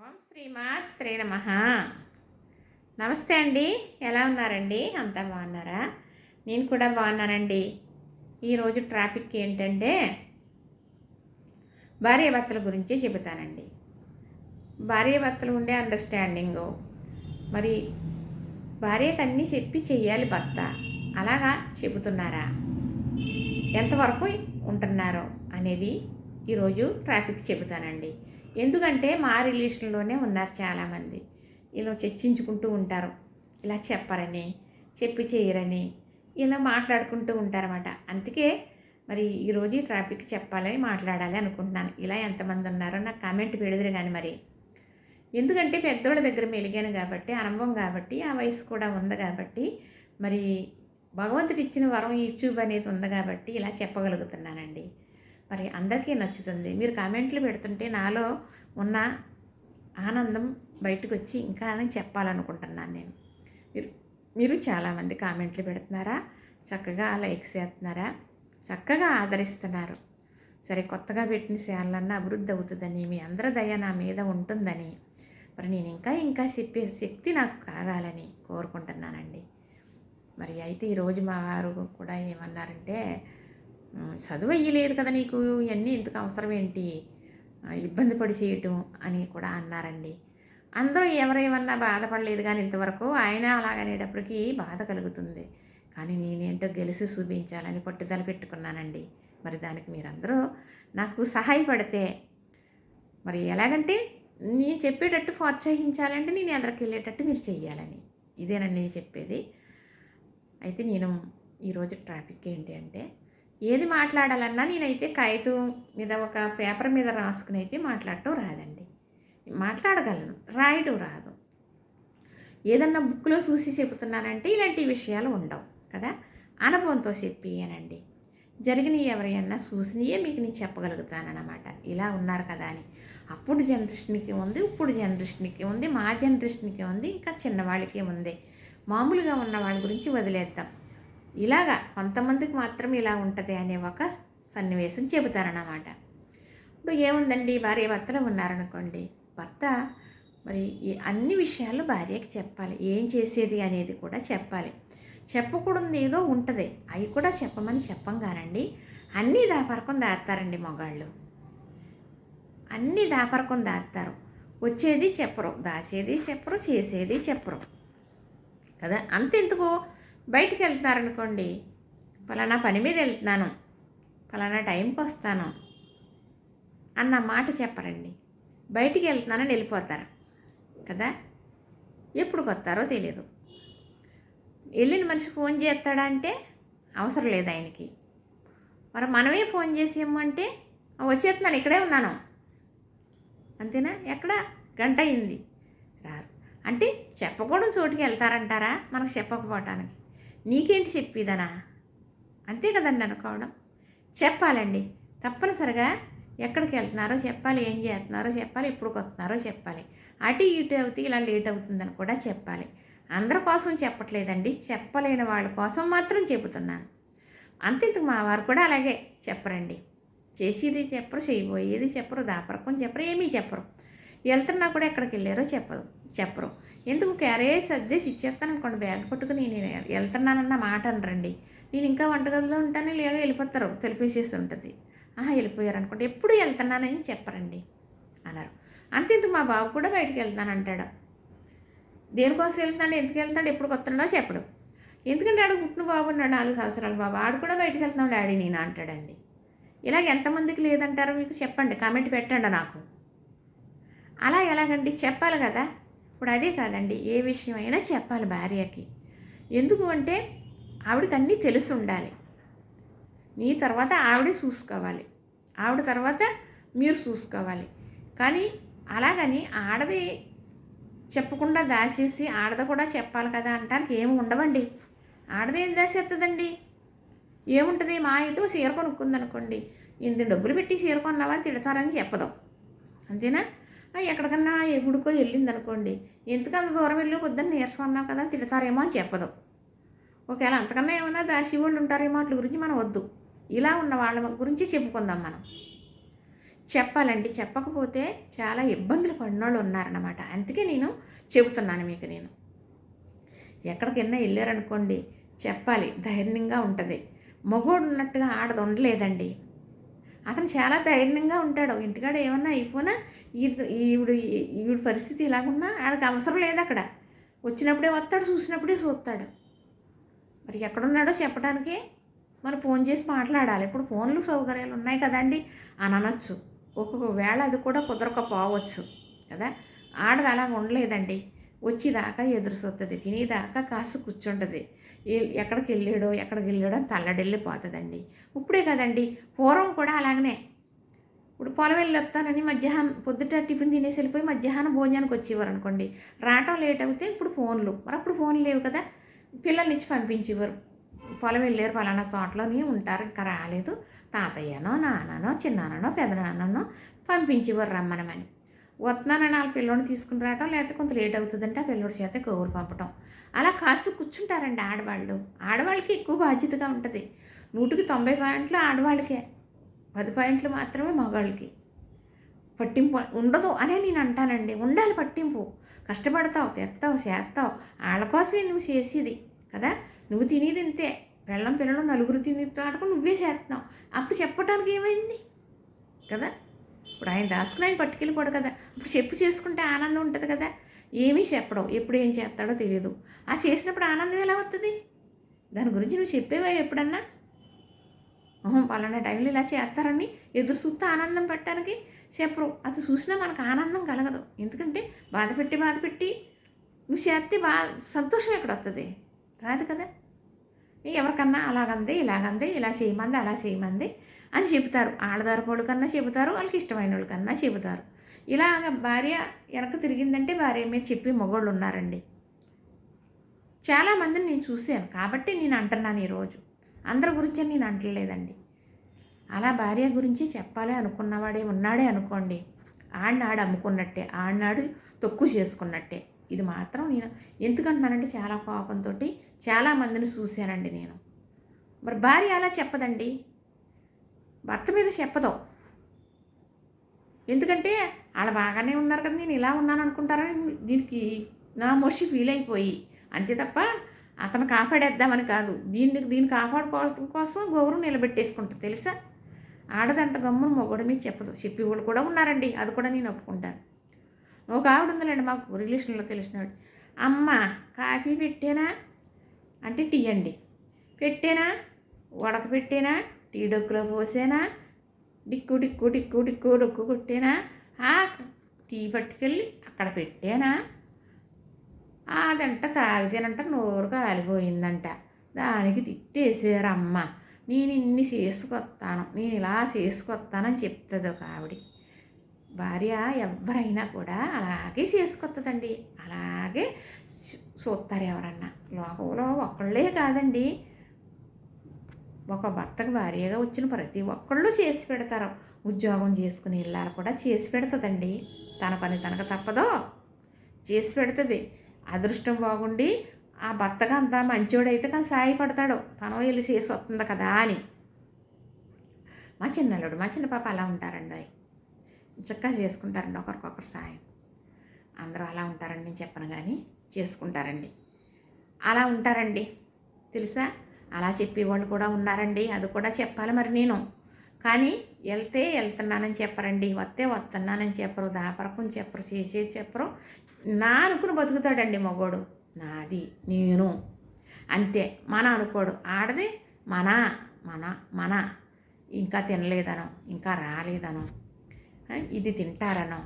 ఓం శ్రీమాత్రే నమ. నమస్తే అండి. ఎలా ఉన్నారండి? అంతా బాగున్నారా? నేను కూడా బాగున్నానండి. ఈరోజు ట్రాఫిక్ ఏంటంటే భార్యాభర్తల గురించి చెబుతానండి. భార్యాభర్తలు ఉండే అండర్స్టాండింగు మరి భార్యకు అన్నీ చెప్పి చెయ్యాలి భర్త. అలాగా చెబుతున్నారా? ఎంతవరకు ఉంటున్నారో అనేది ఈరోజు ట్రాఫిక్ చెబుతానండి. ఎందుకంటే మా రిలేషన్లోనే ఉన్నారు చాలామంది. ఇలా చర్చించుకుంటూ ఉంటారు. ఇలా చెప్పరని చెప్పి చేయరని ఇలా మాట్లాడుకుంటూ ఉంటారన్నమాట. అందుకే మరి ఈరోజు ఈ ట్రాఫిక్ చెప్పాలి మాట్లాడాలి అనుకుంటున్నాను. ఇలా ఎంతమంది ఉన్నారో నాకు కామెంట్ పెడదురు కానీ మరి. ఎందుకంటే పెద్దోళ్ళ దగ్గర మెలిగాను కాబట్టి అనుభవం కాబట్టి ఆ వయసు కూడా ఉంది కాబట్టి మరి భగవంతుడు ఇచ్చిన వరం యూట్యూబ్ అనేది ఉంది కాబట్టి ఇలా చెప్పగలుగుతున్నానండి. మరి అందరికీ నచ్చుతుంది. మీరు కామెంట్లు పెడుతుంటే నాలో ఉన్న ఆనందం బయటకు వచ్చి ఇంకా అని చెప్పాలనుకుంటున్నాను నేను. మీరు మీరు చాలామంది కామెంట్లు పెడుతున్నారా? చక్కగా లైక్స్ చేస్తున్నారా? చక్కగా ఆదరిస్తున్నారు. సరే కొత్తగా పెట్టిన సేనలన్నా అభివృద్ధి అవుతుందని మీ అందరి దయ నా మీద ఉంటుందని మరి నేను ఇంకా ఇంకా చెప్పే శక్తి నాకు కాగాలని కోరుకుంటున్నానండి. మరి అయితే ఈరోజు మా వారు కూడా ఏమన్నారంటే చదువు అయ్యలేదు కదా నీకు? ఇవన్నీ ఎందుకు అవసరం ఏంటి? ఇబ్బంది పడి చేయటం అని కూడా అన్నారండి. అందరూ ఎవరేమన్నా బాధపడలేదు కానీ ఇంతవరకు ఆయన అలాగనేటప్పటికీ బాధ కలుగుతుంది. కానీ నేనేంటో గెలిచి చూపించాలని పట్టుదల పెట్టుకున్నానండి. మరి దానికి మీరందరూ నాకు సహాయపడితే మరి ఎలాగంటే నేను చెప్పేటట్టు ప్రోత్సహించాలంటే నేను ఎదరికి వెళ్ళేటట్టు మీరు చెయ్యాలని. ఇదేనండి నేను చెప్పేది. అయితే నేను ఈరోజు ట్రాఫిక్ ఏంటి అంటే ఏది మాట్లాడాలన్నా నేనైతే కాగితం మీద ఒక పేపర్ మీద రాసుకుని అయితే మాట్లాడటం రాదండి. మాట్లాడగలను రాయటం రాదు. ఏదన్నా బుక్లో చూసి చెబుతున్నానంటే ఇలాంటి విషయాలు ఉండవు కదా? అనుభవంతో చెప్పి అనండి జరిగినవి ఎవరైనా చూసినయే మీకు నేను చెప్పగలుగుతానన్నమాట. ఇలా ఉన్నారు కదా అని. అప్పుడు జనరేషన్కి ఉంది ఇప్పుడు జనరేషన్కి ఉంది మా జనరేషన్కి ఉంది ఇంకా చిన్నవాళ్ళకి ఉంది. మామూలుగా ఉన్న వాళ్ళ గురించి వదిలేద్దాం. ఇలాగా కొంతమందికి మాత్రం ఇలా ఉంటుంది అనే ఒక సన్నివేశం చెబుతారన్నమాట. ఇప్పుడు ఏముందండి? భార్య భర్తలు ఉన్నారనుకోండి. భర్త మరి ఈ అన్ని విషయాలు భార్యకి చెప్పాలి. ఏం చేసేది అనేది కూడా చెప్పాలి. చెప్పకూడదు ఏదో ఉంటుంది. అవి కూడా చెప్పమని చెప్పం కానండి అన్నీ దాపరకం దాస్తారండి మగాళ్ళు. అన్నీ దాపరకం దాస్తారు వచ్చేది చెప్పరు. దాచేది చెప్పరు. చేసేది చెప్పరు. కదా? అంతెందుకు? బయటికి వెళ్తున్నారనుకోండి ఫలానా పని మీద వెళ్తున్నాను ఫలానా టైంకి వస్తాను అన్న మాట చెప్పరండి. బయటికి వెళ్తున్నానని వెళ్ళిపోతారు. కదా? ఎప్పుడు కొత్తారో తెలియదు వెళ్ళిన మనిషి ఫోన్ చేస్తాడా అంటే అవసరం లేదు ఆయనకి. మరి మనమే ఫోన్ చేసి ఇమ్మంటే వచ్చేస్తున్నాను ఇక్కడే ఉన్నాను. అంతేనా? ఎక్కడ? గంట అయింది. రారు. అంటే చెప్పకూడదు చోటుకి వెళ్తారంటారా? మనకు చెప్పకపోవటానికి. నీకేంటి చెప్పేదనా? అంతే కదండి అనుకోవడం చెప్పాలండి. తప్పనిసరిగా ఎక్కడికి వెళ్తున్నారో చెప్పాలి ఏం చేస్తున్నారో చెప్పాలి ఎప్పుడు వస్తున్నారో చెప్పాలి. అటు ఇటు అవుతుంది ఇలా లేట్ అవుతుందని కూడా చెప్పాలి. అందరి కోసం చెప్పట్లేదండి. చెప్పలేని వాళ్ళ కోసం మాత్రం చెబుతున్నాను. అంతెందుకు మా వారు కూడా అలాగే చెప్పరండి. చేసేది చెప్పరు చేయబోయేది చెప్పరు దాపరకం చెప్పరు ఏమీ చెప్పరు. వెళ్తున్నా కూడా ఎక్కడికి వెళ్ళారో చెప్పరు చెప్పరు. ఎందుకు క్యారేజ్ సర్దేసి ఇచ్చేస్తాను అనుకోండి బ్యాగ్ పట్టుకుని నేను వెళ్తున్నానన్న మాట అనరండి. నేను ఇంకా వంటగదిలో ఉంటాను లేదా వెళ్ళిపోతారు తెలిపేసేసి ఉంటుంది. ఆహా వెళ్ళిపోయారు అనుకోండి ఎప్పుడు వెళ్తున్నానని చెప్పరండి అన్నారు. అంతెందుకు మా బాబు కూడా బయటికి వెళ్తాను అంటాడు దేనికోసం వెళ్తాడు ఎందుకు వెళ్తాడు ఎప్పుడు వస్తున్నాడో చెప్పడు. ఎందుకంటే ఆడు పుట్టిన బాబు ఉన్నాడు నాలుగు సంవత్సరాలు బాబు ఆడు కూడా బయటికి వెళ్తాం డాడీ నేను అంటాడండి. ఇలాగ ఎంతమందికి లేదంటారో మీకు చెప్పండి కామెంట్ పెట్టండి నాకు. అలా ఎలాగండి? చెప్పాలి కదా. ఇప్పుడు అదే కాదండి ఏ విషయమైనా చెప్పాలి భార్యకి. ఎందుకు అంటే ఆవిడకి అన్నీ తెలిసి ఉండాలి. నీ తర్వాత ఆవిడే చూసుకోవాలి. ఆవిడ తర్వాత మీరు చూసుకోవాలి. కానీ అలాగని ఆడది చెప్పకుండా దాచేసి ఆడది కూడా చెప్పాలి కదా అంటానికి ఏమి ఉండవండి. ఆడది ఏం దాచేస్తుందండి ఏముంటుంది? మా అయితే చీర కొనుక్కుందనుకోండి. ఇంత డబ్బులు పెట్టి చీర కొన్నావా తిడతారని చెప్పదు. అంతేనా? ఎక్కడికన్నా ఏ గుడికో వెళ్ళింది అనుకోండి ఎందుకు అంత దూరం వెళ్ళి పొద్దున్న నీరసం అన్నావు కదా తిడతారేమో అని చెప్పదు. ఒకవేళ అంతకన్నా ఏమన్నా దాసి వాళ్ళు ఉంటారేమో వాటి గురించి మనం వద్దు. ఇలా ఉన్న వాళ్ళ గురించి చెప్పుకుందాం మనం. చెప్పాలండి చెప్పకపోతే చాలా ఇబ్బందులు పడినోళ్ళు ఉన్నారన్నమాట. అందుకే నేను చెబుతున్నాను మీకు నేను. ఎక్కడికైనా వెళ్ళారనుకోండి చెప్పాలి ధైర్యంగా ఉంటుంది. మగోడు ఉన్నట్టుగా ఆడదు ఉండలేదండి. అతను చాలా ధైర్యంగా ఉంటాడు. ఇంటికాడ ఏమన్నా అయిపోయినా ఈడు ఈవిడు ఈవిడ పరిస్థితి ఇలాగున్నా ఆయనకు అవసరం లేదు అక్కడ. వచ్చినప్పుడే వస్తాడు చూసినప్పుడే చూస్తాడు. మరి ఎక్కడున్నాడో చెప్పడానికి మనం ఫోన్ చేసి మాట్లాడాలి. ఇప్పుడు ఫోన్లు సౌకర్యాలు ఉన్నాయి కదండి అని అనొచ్చు. ఒక్కొక్క వేళ అది కూడా కుదరకపోవచ్చు కదా. ఆడది అలా ఉండలేదండి. వచ్చేదాకా ఎదురు చూస్తుంది తినేదాకా కాసు కూర్చుంటుంది. ఎక్కడికి వెళ్ళాడో ఎక్కడికి వెళ్ళాడో అని తల్లడిల్లిపోతుందండి. ఇప్పుడే కదండి పూర్వం కూడా అలాగనే. ఇప్పుడు పొలం వెళ్ళి వస్తానని మధ్యాహ్నం పొద్దుట టిఫిన్ తినేసి వెళ్ళిపోయి మధ్యాహ్నం భోజనానికి వచ్చేవారు అనుకోండి. రావటం లేట్ అవుతే ఇప్పుడు ఫోన్లు. మరి అప్పుడు ఫోన్లు లేవు కదా పిల్లల్ని ఇచ్చి పంపించేవారు. పొలం వెళ్ళారు పలానా చోట్లోని ఉంటారు ఇంకా రాలేదు. తాతయ్యనో నాన్ననో చిన్నాననో పెదనాన్ననో పంపించేవారు రమ్మనమని. వస్తున్నానని వాళ్ళ పిల్లోని తీసుకుని రావటం లేకపోతే కొంత లేట్ అవుతుందంటే ఆ పిల్లోడి చేత కౌరు పంపటం. అలా కాసు కూర్చుంటారండి ఆడవాళ్ళు. ఆడవాళ్ళకి ఎక్కువ బాధ్యతగా ఉంటుంది. నూటికి తొంభై పాయింట్లు ఆడవాళ్ళకే. పది పాయింట్లు మాత్రమే మగవాళ్ళకి పట్టింపు ఉండదు అనే నేను అంటానండి. ఉండాలి పట్టింపు. కష్టపడతావు తెస్తావు చేస్తావు. వాళ్ళ కోసమే నువ్వు చేసేది కదా? నువ్వు తినేది ఇంతే. వెళ్ళం పిల్లలు నలుగురు తిని ఆడుకు నువ్వే చేస్తున్నావు. అప్పుడు చెప్పడానికి ఏమైంది? కదా? ఇప్పుడు ఆయన దాసుకుని ఆయన పట్టుకెళ్ళిపోడు కదా. ఇప్పుడు చెప్పు చేసుకుంటే ఆనందం ఉంటుంది కదా. ఏమీ చెప్పడం ఎప్పుడు ఏం చేస్తాడో తెలియదు ఆ చేసినప్పుడు ఆనందం ఎలా వస్తుంది దాని గురించి నువ్వు చెప్పేవా ఎప్పుడన్నా? ఓహో పలానా టైంలో ఇలా చేస్తారని ఎదురు చూస్తే ఆనందం పెట్టడానికి చెప్పరు. అది చూసినా మనకు ఆనందం కలగదు. ఎందుకంటే బాధ పెట్టి బాధ పెట్టి నువ్వు చేస్తే బా సంతోషం ఎక్కడ వస్తుంది రాదు కదా. ఎవరికన్నా అలాగంది ఇలాగంది ఇలా చేయమంది అలా చేయమంది అని చెబుతారు. ఆడదారపోడు కన్నా చెబుతారు వాళ్ళకి ఇష్టమైన వాళ్ళకన్నా చెబుతారు. ఇలాగ భార్య వెనక తిరిగిందంటే భార్య మీద చెప్పి మొగోళ్ళు ఉన్నారండి. చాలామందిని నేను చూశాను. కాబట్టి నేను అంటున్నాను ఈరోజు. అందరి గురించి నేను అంటలేదండి. అలా భార్య గురించి చెప్పాలి అనుకున్నవాడే ఉన్నాడే అనుకోండి. ఆడినాడు అమ్ముకున్నట్టే ఆడినాడు తొక్కు చేసుకున్నట్టే. ఇది మాత్రం నేను ఎందుకంటున్నానంటే చాలా కోపంతో చాలా మందిని చూశానండి నేను. మరి భార్య అలా చెప్పదండి. భర్త మీద చెప్పదు. ఎందుకంటే వాళ్ళు బాగానే ఉన్నారు కదా నేను ఇలా ఉన్నాను అనుకుంటారని దీనికి నా మొషి ఫీల్ అయిపోయి. అంతే తప్ప అతను కాపాడేద్దామని కాదు. దీన్ని దీన్ని కాపాడుకోవడం కోసం గౌరవం నిలబెట్టేసుకుంటారు తెలుసా? ఆడదంత గమ్మున మొగడు మీద చెప్పదు. చెప్పి వాళ్ళు కూడా ఉన్నారండి. అది కూడా నేను ఒప్పుకుంటాను. ఒక ఆవిడ ఉందండి మాకు రిలేషన్లో తెలిసినాడు అమ్మ కాఫీ పెట్టేనా? అంటే టీ అండి. పెట్టేనా? ఉడక పెట్టేనా? టీ డొక్కులో పోసేనా? డిక్కు డిక్కు డిక్కు డిక్కు డొక్కు కొట్టేనా? ఆ టీ పట్టుకెళ్ళి అక్కడ పెట్టేనా? అదంట తాగితేనంట నోరు కాలిపోయిందంట. దానికి తిట్టేసారమ్మ నేను ఇన్ని చేసుకొస్తాను నేను ఇలా చేసుకొస్తానని చెప్తుంది ఒక ఆవిడ. భార్య ఎవరైనా కూడా అలాగే చేసుకొస్తుందండి అలాగే చూస్తారు ఎవరన్నా. లోకంలో ఒక్కళ్ళే కాదండి. ఒక భర్తకు భార్యగా వచ్చిన ప్రతి ఒక్కళ్ళు చేసి పెడతారు. ఉద్యోగం చేసుకుని ఇళ్ళాలు కూడా చేసి పెడుతుందండి. తన పని తనకు తప్పదో. చేసి పెడుతుంది. అదృష్టం బాగుండి ఆ భర్తగా అంత మంచోడైతే కానీ సాయపడతాడు. తను వెళ్ళి చేసి వస్తుంది కదా అని. మా చిన్నల్లుడు మా చిన్న పాప అలా ఉంటారండి. చక్కగా చేసుకుంటారండి ఒకరికొకరు సాయం. అందరూ అలా ఉంటారండి నేను చెప్పను కానీ చేసుకుంటారండి. అలా ఉంటారండి. తెలుసా? అలా చెప్పేవాళ్ళు కూడా ఉన్నారండి. అది కూడా చెప్పాలి మరి నేను. కానీ వెళ్తే వెళ్తున్నానని చెప్పరండి. వస్తే వస్తున్నానని చెప్పరు. దాపరకం చెప్పరు. చేసేది చెప్పరు. నా అనుకుని బతుకుతాడండి మగోడు. నాది నేను. అంతే. మన అనుకోడు. ఆడది మన మన మన. ఇంకా తినలేదనో. ఇంకా రాలేదనో. ఇది తింటారనో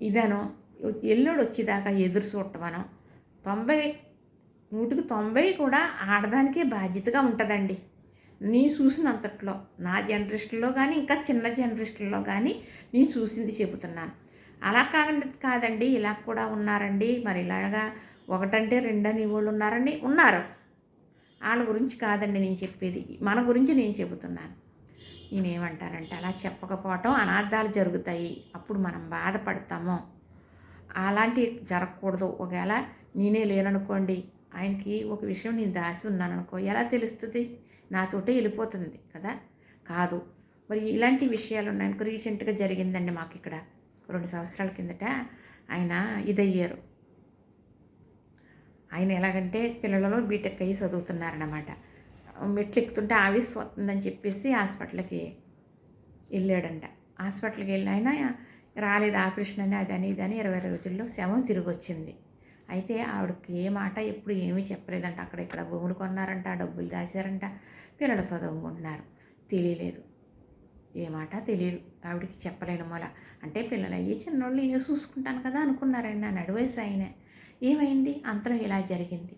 ఇదనో ఎల్లుడు వచ్చేదాకా ఎదురు చూడటమనో తొంభై నూటికి తొంభై కూడా ఆడదానికే బాధ్యతగా ఉంటుందండి. నీ చూసినంతట్లో నా జనరేషన్లో కానీ ఇంకా చిన్న జనరేషన్లో కానీ నేను చూసింది చెబుతున్నాను. అలా కాకుండా కాదండి ఇలా కూడా ఉన్నారండి. మరి ఇలాగా ఒకటంటే రెండని వాళ్ళు ఉన్నారండి ఉన్నారు. వాళ్ళ గురించి కాదండి నేను చెప్పేది. మన గురించి నేను చెబుతున్నాను. నేనేమంటానంటే అలా చెప్పకపోవటం అనార్థాలు జరుగుతాయి. అప్పుడు మనం బాధపడతాము. అలాంటివి జరగకూడదు. ఒకవేళ నేనే లేననుకోండి ఆయనకి ఒక విషయం నేను దాసి ఉన్నాను అనుకో ఎలా తెలుస్తుంది? నాతోటే వెళ్ళిపోతుంది కదా? కాదు. మరి ఇలాంటి విషయాలు ఉన్నాయనుకో రీసెంట్గా జరిగిందండి మాకు ఇక్కడ రెండు సంవత్సరాల కిందట ఆయన ఇదయ్యారు. ఆయన ఎలాగంటే పిల్లలలో బీటెక్ అయ్యి చదువుతున్నారన్నమాట. మెట్లు ఎక్కుతుంటే ఆవిస్ వస్తుందని చెప్పేసి హాస్పిటల్కి వెళ్ళాడంట హాస్పిటల్కి వెళ్ళి ఆయన రాలేదు ఆపరేషన్ అని అదని ఇదని ఇరవై రోజుల్లో శవం తిరిగి వచ్చింది అయితే ఆవిడకి ఏ మాట ఎప్పుడు ఏమీ చెప్పలేదంట. అక్కడ ఇక్కడ భూములు కొన్నారంట డబ్బులు దాచారంట పిల్లలు చదువుకుంటున్నారు తెలియలేదు. ఏ మాట తెలియదు. ఆవిడకి చెప్పలేను మూల. అంటే పిల్లలు అయ్యి చిన్నోళ్ళు ఏ చూసుకుంటాను కదా అనుకున్నారండి నా నడువయసు ఆయన ఏమైంది? అంతలో ఇలా జరిగింది.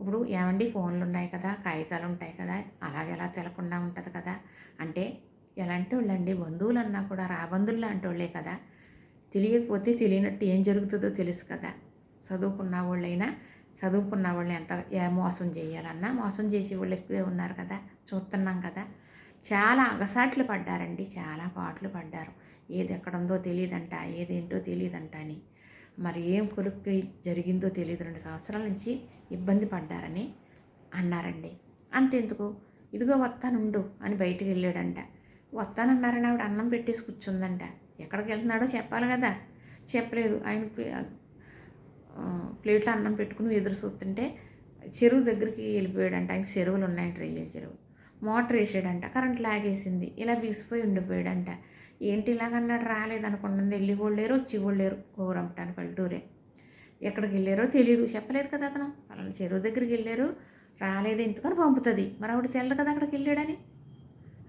ఇప్పుడు ఏమండి ఫోన్లు ఉన్నాయి కదా కాగితాలు ఉంటాయి కదా అలాగెలా తెలకుండా ఉంటుంది కదా. అంటే ఎలాంటి వాళ్ళండి బంధువులు అన్నా కూడా రాబంధువులు లాంటి వాళ్ళే కదా. తెలియకపోతే తెలియనట్టు ఏం జరుగుతుందో తెలుసు కదా. చదువుకున్న వాళ్ళైనా చదువుకున్న వాళ్ళు ఎంత ఏ మోసం చేయాలన్నా మోసం చేసే వాళ్ళు ఎక్కువే ఉన్నారు కదా. చూస్తున్నాం కదా. చాలా అగసాట్లు పడ్డారండి. చాలా పాటలు పడ్డారు. ఏది ఎక్కడుందో తెలియదంట ఏదేంటో తెలియదంట అని. మరి ఏం కొలుక్కి జరిగిందో తెలియదు. రెండు సంవత్సరాల నుంచి ఇబ్బంది పడ్డారని అన్నారండి. అంతెందుకు? ఇదిగో వస్తానుండు అని బయటికి వెళ్ళాడంట. వస్తానన్నారని ఆవిడ అన్నం పెట్టేసి కూర్చుందంట. ఎక్కడికి వెళ్తున్నాడో చెప్పాలి కదా? చెప్పలేదు. ఆయన ప్లేట్లో అన్నం పెట్టుకుని ఎదురు చూస్తుంటే చెరువు దగ్గరికి వెళ్ళిపోయాడంట. ఆయన చెరువులు ఉన్నాయంట రొయ్యల చెరువు. మోటార్ వేసాడంట. కరెంట్ లాగేసింది. ఇలా బీసిపోయి ఉండిపోయాడంట. ఏంటి ఇలాగన్నాడు? రాలేదనుకుంటుంది వెళ్ళి కూడా లేరు వచ్చి వాళ్ళేరు లేరు. పల్లెటూరే. ఎక్కడికి వెళ్ళారో తెలియదు చెప్పలేదు కదా అతను. వాళ్ళని చెరువు దగ్గరికి వెళ్ళారు. రాలేదు. ఎందుకని పంపుతుంది? మరి ఆవిడ తెల్లదు కదా అక్కడికి వెళ్ళాడని.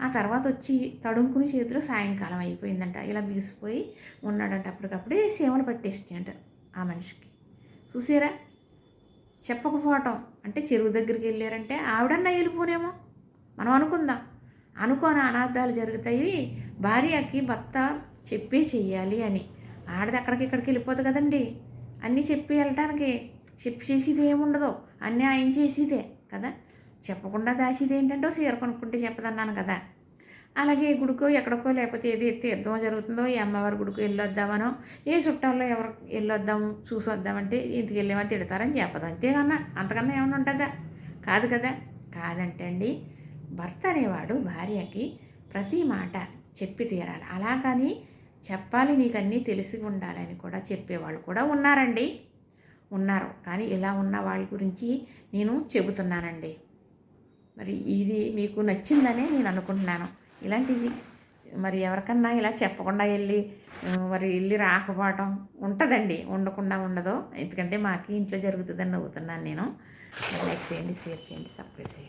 ఆ తర్వాత వచ్చి తడుముకుని చేతిలో సాయంకాలం అయిపోయిందంట. ఇలా బీసిపోయి ఉన్నాడంట. అప్పటికప్పుడే సేవలు పట్టేసిందంట ఆ మనిషికి. చూసారా? చెప్పకపోవటం. అంటే చెరువు దగ్గరికి వెళ్ళారంటే ఆవిడన్నా వెళ్ళిపోనేమో? మనం అనుకుందాం. అనుకోని అనార్థాలు జరుగుతాయి. భార్యకి భర్త చెప్పి చెయ్యాలి అని. ఆడది అక్కడికి ఇక్కడికి వెళ్ళిపోదు కదండి. అన్నీ చెప్పి వెళ్ళటానికి చెప్పి చేసేది ఏముండదు. అన్నీ ఆయన చేసేదే కదా. చెప్పకుండా దాచేది ఏంటంటే చీర కొనుక్కుంటే చెప్పదన్నాను కదా. అలాగే గుడికో ఎక్కడికో లేకపోతే ఏది తీర్థం జరుగుతుందో ఈ అమ్మవారి గుడికో వెళ్ళొద్దామనో ఏ చుట్టాల్లో ఎవరు వెళ్ళొద్దాం చూసి వద్దామంటే ఇంటికి వెళ్ళేమని తిడతారని చెప్పదు. అంతేకన్నా అంతకన్నా ఏమైనా ఉంటుందా? కాదు కదా. కాదంటే అండి భర్త అనేవాడు భార్యకి ప్రతి మాట చెప్పి తీరాలి. అలా కానీ చెప్పాలి నీకు అన్నీ తెలిసి ఉండాలని కూడా చెప్పేవాళ్ళు కూడా ఉన్నారండి. ఉన్నారు. కానీ ఇలా ఉన్న వాళ్ళ గురించి నేను చెబుతున్నానండి. మరి ఇది మీకు నచ్చిందనే నేను అనుకుంటున్నాను. ఇలాంటిది మరి ఎవరికన్నా ఇలా చెప్పకుండా వెళ్ళి మరి వెళ్ళి రాకపోవటం ఉంటుందండి. ఉండకుండా ఉండదు. ఎందుకంటే మాకు ఇంట్లో జరుగుతుందని నవ్వుతున్నాను నేను. లైక్ చేయండి షేర్ చేయండి సబ్స్క్రైబ్ చేయండి.